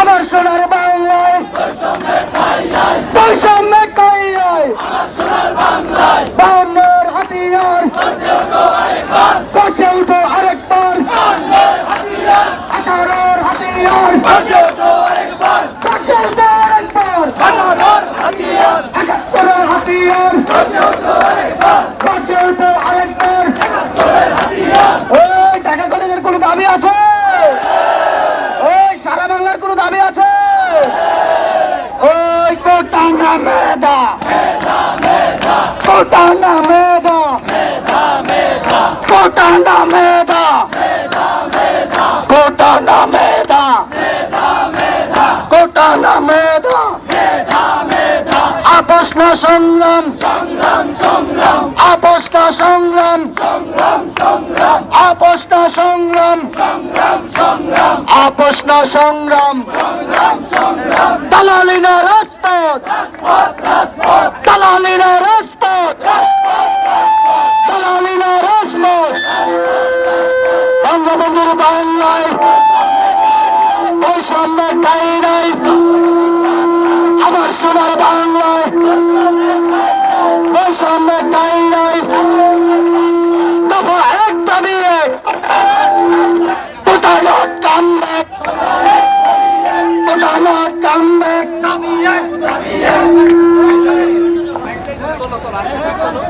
আমার সোনার বাংলায়। বৈষম্য ঠাই নাই হাতিয়ার। করছে উঠো আরেকবার। আঠারোর হাতিয়ার। করছে উঠো আরেকবার। পৌঁছে উঠো আরেকবার একাত্তরের হাতিয়ার। করছে কোটাঙ্গা মেধা কোটাঙ্গা মেধা কোটাঙ্গা মেধা কোটাঙ্গা মেধা কোটাঙ্গা মেধা আপোষ না সংগ্রাম আপোষ না সংগ্রাম আপোষ না সংগ্রাম আপোষ না সংগ্রাম দালালি না রাজপথ। দালালি না রাজপথ। দালালি না রাজপথ। বঙ্গবন্ধুর বাংলায় বৈষম্য ঠাই নাই আমার সোনার বাংলায় তোলো তোলো